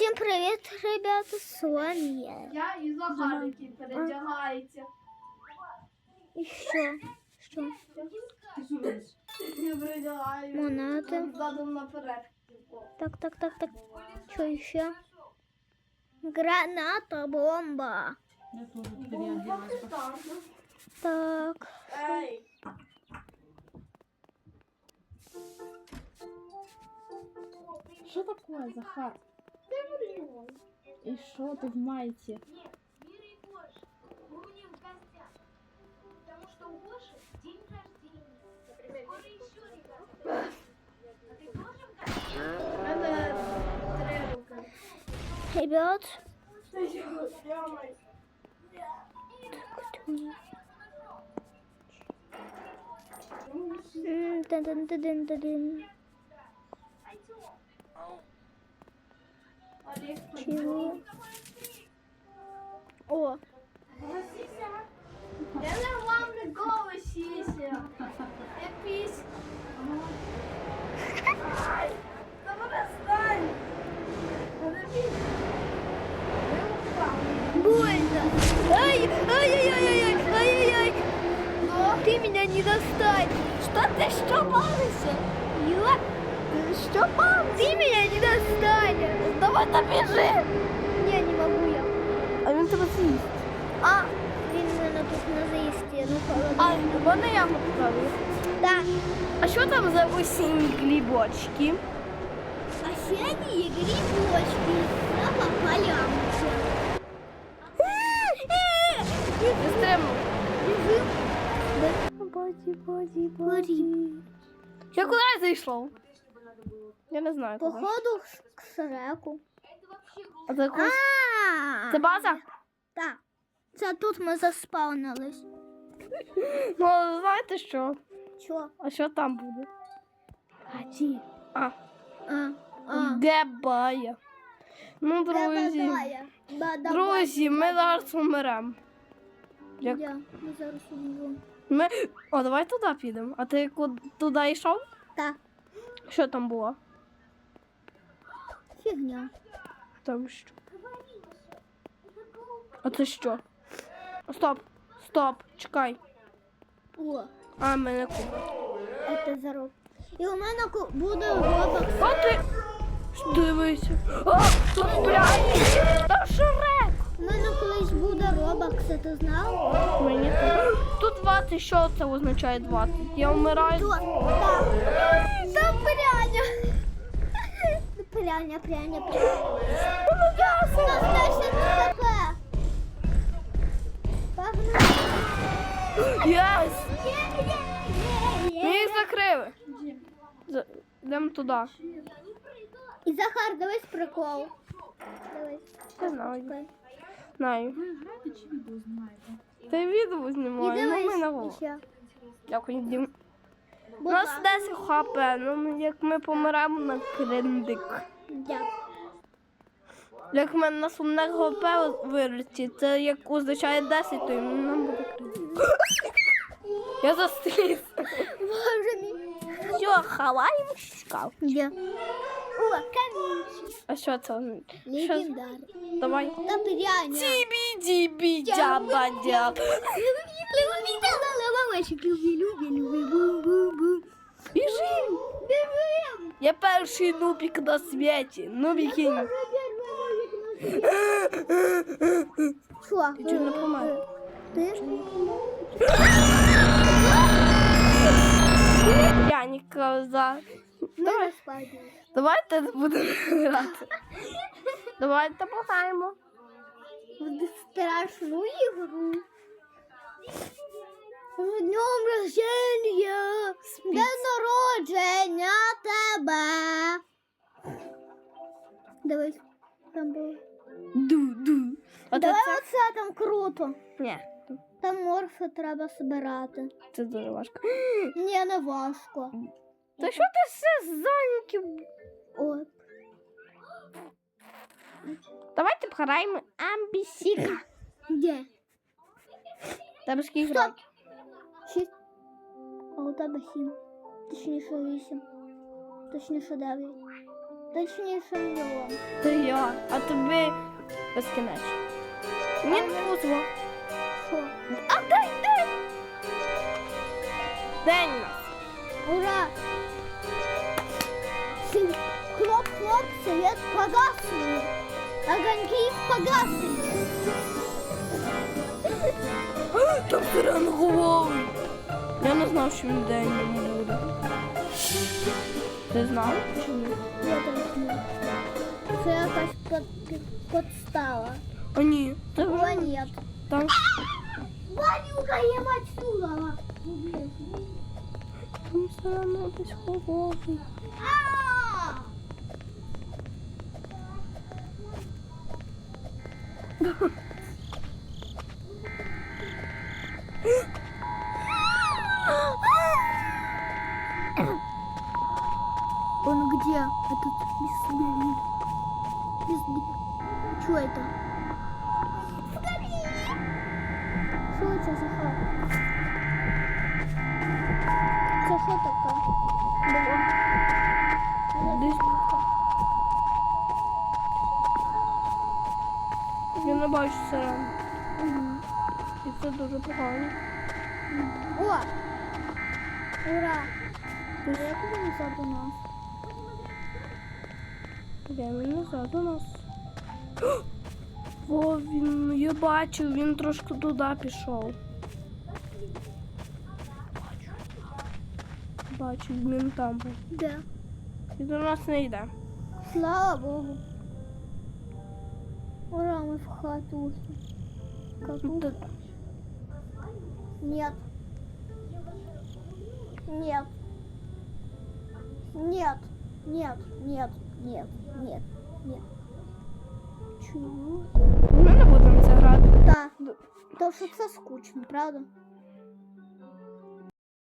Всім привіт, ребята, з вами я. Я і Захар, який передягається. І що? Що? Я передягаю. Монети. Задом наперед. Так, так, так, так. Що ще? Граната, бомба. Я тоже переоделась. Так. Ей. Что такое, Захар? И что ты в майке? Мира и Гоша, мы у них в гостях. Потому что у Гоши день рождения. Скоро еще ребята. А ты тоже в гостях? Три руки. Ребят. Йомай. М, Чего? О, Я не вам голосіся. Я пісь. Ай, Та вона стань. Вона пісь. Я упав. больно. Ай, ай-яй-яй-яй, ай-яй-яй. Ты меня не достань. Что ты что балуешься? Ё, ты что Ты меня не достанешь. Давай бежи. Не, не могу я. А він тебе з'їсть. А, він мене тут на заїсті, ну А, холодно. можна я покажу? Да. А що там за осінні глібочки? Осенние грибочки на полянке. Быстремо. Бежим. Боди, боди, боди. Я куди я зайшов? Я не знаю. Походу к Шреку. А це, якось- це база? Так. Це тут ми заспавнились. Ну, знаєте що? Чо? А що там буде? А, А, а. де бая? Ну, друзі. Друзі, ми зараз умремо. Як... Я ми зараз умру. Ми... О, давай туди підемо. А ти ку- туди йшов? Так, Що там було? фігня. Там що? А це що? Стоп, стоп, чекай. О, А, мене купить. це зароб. І у мене ку- буде робокс. А ти. Дивися. А, тут пряні. Та шрек. У мене колись буде робокс, ти знав? Мені теж. Тут 20, що це означає 20? Я вмираю. Тут. Там пряня. Пряня, пряня, пряня. У нас десять ТП. Погнали. Єс! Ми їх закрили. Йдемо туди. І Захар, дивись прикол. Дивись. Не знаю. Знаю. Ти відео І знімає, ну ми на голову. Дякую, Дім. У нас ласка. 10 хп, ну як ми помираємо на крендик. Дякую. Як в мене на сумне ГП вилетить, це як означає 10, то нам буде крендик. Я застріс. Боже мій. Все, хаваємо шкаф. Є. О, камінчик. А що це? означає? Що? Легендарний. Давай. Та пряня. Дібі дібі джаба джаб. Люби, люби, люби, бум-бум-бум. Біжим. Бежим. Я перший нубік на світі. Нубіки. Що? Ти чого не помер? Ти? Я не казав. Ми. Давайте будемо грати. Давайте пограємо. В страшну ігру. З днем рождення. День народження тебе. Дивись, там було. Ду-ду. Давай це? оце там круто. Ні, Там морфи треба збирати. це дуже важко. Ні, не важко. Та що ти все зайняті? От. Давайте пограємо амбісіка. Де? Тебе скільки Стоп. років? Шість. А у тебе сім. Точніше вісім. Точніше дев'ять. Точніше, мільйон. Та я, а тобі безкінечно. Мені не повезло. Що? А день, день! День у нас. Ура! Свет погасли. Огоньки погасли. Там сиреноголовий. Я не знав, що він день не буде. Ти знав? Чи ні? Я так не. Це якась под, подстава. А ні. Це О, вже нет. там. Ванюка, я отсюда. Там сиреноголовий. А! Он где? Этот бессмертный. Без... Что это? Что у тебя зашло? Зашло такое? Было. Я не бачу сирену. Мгм. І це дуже погано. О! Ура! Як він назад у нас? Де він назад у нас? О, він, я бачив, він трошки туди пішов. Бачу, він там був. Де? І до нас не йде. Слава Богу. Ура, мы в хату. Какую? Та- Нет. Нет. Нет. Нет. Нет. Нет. Нет. Нет. Чего? Ми не будемо це грати. Да. То що це скучно, правда?